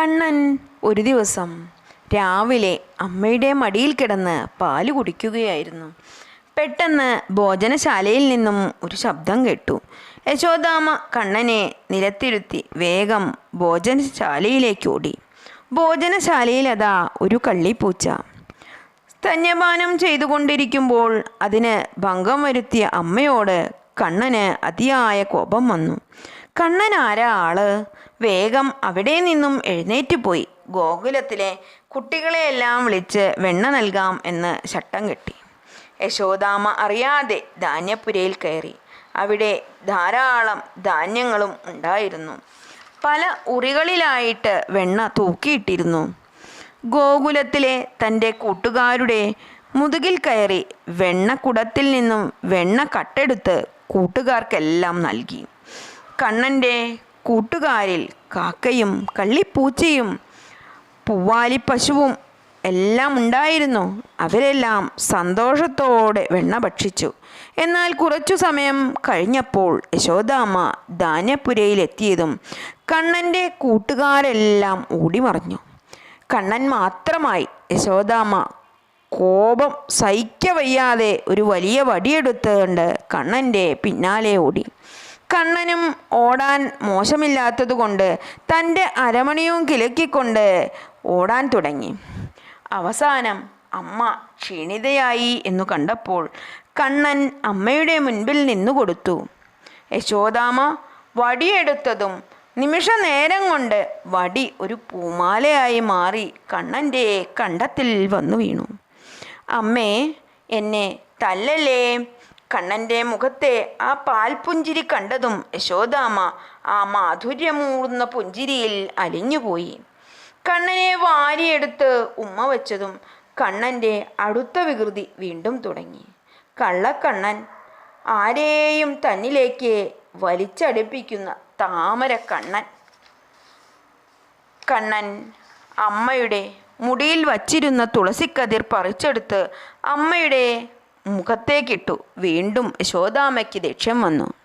കണ്ണൻ ഒരു ദിവസം രാവിലെ അമ്മയുടെ മടിയിൽ കിടന്ന് പാൽ കുടിക്കുകയായിരുന്നു. പെട്ടെന്ന് ഭോജനശാലയിൽ നിന്നും ഒരു ശബ്ദം കേട്ടു. യശോദാമ്മ കണ്ണനെ നിരത്തിരുത്തി വേഗം ഭോജനശാലയിലേക്ക് ഓടി. ഭോജനശാലയിൽ അതാ ഒരു കള്ളിപ്പൂച്ച. സ്തന്യപാനം ചെയ്തുകൊണ്ടിരിക്കുമ്പോൾ അതിന് ഭംഗം വരുത്തിയ അമ്മയോട് കണ്ണന് അതിയായ കോപം വന്നു. കണ്ണൻ ആരാ ആൾ വേഗം അവിടെ നിന്നും എഴുന്നേറ്റ് പോയി. ഗോകുലത്തിലെ കുട്ടികളെയെല്ലാം വിളിച്ച് വെണ്ണ നൽകാം എന്ന് ശട്ടം കെട്ടി. യശോദാമ അറിയാതെ ധാന്യപ്പുരയിൽ കയറി. അവിടെ ധാരാളം ധാന്യങ്ങളും ഉണ്ടായിരുന്നു. പല ഉറികളിലായിട്ട് വെണ്ണ തൂക്കിയിട്ടിരുന്നു. ഗോകുലത്തിലെ തന്റെ കൂട്ടുകാരുടെ മുതുകിൽ കയറി വെണ്ണക്കുടത്തിൽ നിന്നും വെണ്ണ കട്ടെടുത്ത് കൂട്ടുകാർക്കെല്ലാം നൽകി. കണ്ണന്റെ കൂട്ടുകാരിൽ കാക്കയും കള്ളിപ്പൂച്ചയും പൂവാലിപ്പശുവും എല്ലാം ഉണ്ടായിരുന്നു. അവരെല്ലാം സന്തോഷത്തോടെ വെണ്ണ ഭക്ഷിച്ചു. എന്നാൽ കുറച്ചു സമയം കഴിഞ്ഞപ്പോൾ യശോദാമ്മ ധാന്യപ്പുരയിലെത്തിയതും കണ്ണന്റെ കൂട്ടുകാരെല്ലാം ഓടിമറഞ്ഞു. കണ്ണൻ മാത്രമായി യശോദാമ്മ കോപം സഹിക്കവയ്യാതെ ഒരു വലിയ വടിയെടുത്തുകൊണ്ട് കണ്ണന്റെ പിന്നാലെ ഓടി. കണ്ണനും ഓടാൻ മോശമില്ലാത്തതുകൊണ്ട് തന്റെ അരമണിയും കിലക്കിക്കൊണ്ട് ഓടാൻ തുടങ്ങി. അവസാനം അമ്മ ക്ഷീണിതയായി എന്നു കണ്ടപ്പോൾ കണ്ണൻ അമ്മയുടെ മുൻപിൽ നിന്നു കൊടുത്തു. യശോദാമ വടിയെടുത്തതും നിമിഷ നേരം കൊണ്ട് വടി ഒരു പൂമാലയായി മാറി കണ്ണന്റെ കണ്ടത്തിൽ വന്നു വീണു. അമ്മേ എന്നെ തല്ലല്ലേ? കണ്ണന്റെ മുഖത്തെ ആ പാൽപുഞ്ചിരി കണ്ടതും യശോദാമ്മ ആ മാധുര്യമൂർന്ന പുഞ്ചിരിയിൽ അലിഞ്ഞുപോയി. കണ്ണനെ വാരിയെടുത്ത് ഉമ്മ വച്ചതും കണ്ണന്റെ അടുത്ത വികൃതി വീണ്ടും തുടങ്ങി. കള്ളക്കണ്ണൻ ആരെയും തന്നിലേക്ക് വലിച്ചടുപ്പിക്കുന്ന താമര കണ്ണൻ കണ്ണൻ അമ്മയുടെ മുടിയിൽ വച്ചിരുന്ന തുളസിക്കതിർ പറിച്ചെടുത്ത് അമ്മയുടെ മുഖത്തേക്കിട്ടു. വീണ്ടും യശോദാമയ്ക്ക് ദേഷ്യം വന്നു.